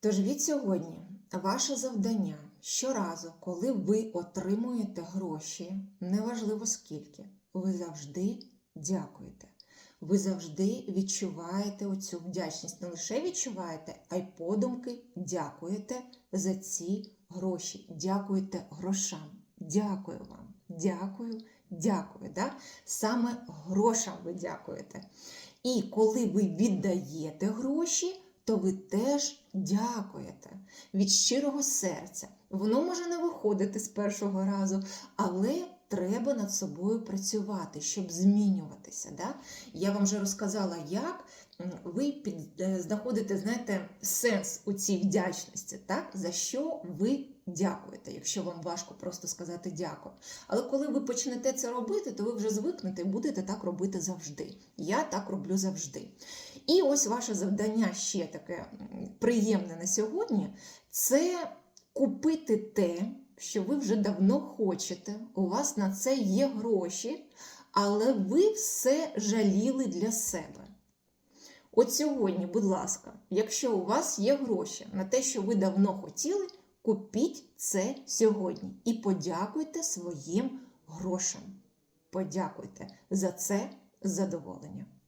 Тож від сьогодні ваше завдання щоразу, коли ви отримуєте гроші, неважливо скільки, ви завжди дякуєте. Ви завжди відчуваєте оцю вдячність. Не лише відчуваєте, а й подумки дякуєте за ці гроші. Дякуєте грошам. Дякую вам. Дякую, дякую. Да? Саме грошам ви дякуєте. І коли ви віддаєте гроші, то ви теж дякуєте від щирого серця. Воно може не виходити з першого разу, але треба над собою працювати, щоб змінюватися. Да? Я вам вже розказала, як ви під, е, знаходите, знаєте, сенс у цій вдячності, так? за що ви дякуєте, якщо вам важко просто сказати дякую. Але коли ви почнете це робити, то ви вже звикнете і будете так робити завжди. Я так роблю завжди. І ось ваше завдання ще таке приємне на сьогодні це купити те, що ви вже давно хочете. У вас на це є гроші, але ви все жаліли для себе. От сьогодні, будь ласка, якщо у вас є гроші на те, що ви давно хотіли, купіть це сьогодні і подякуйте своїм грошам. Подякуйте за це з задоволенням.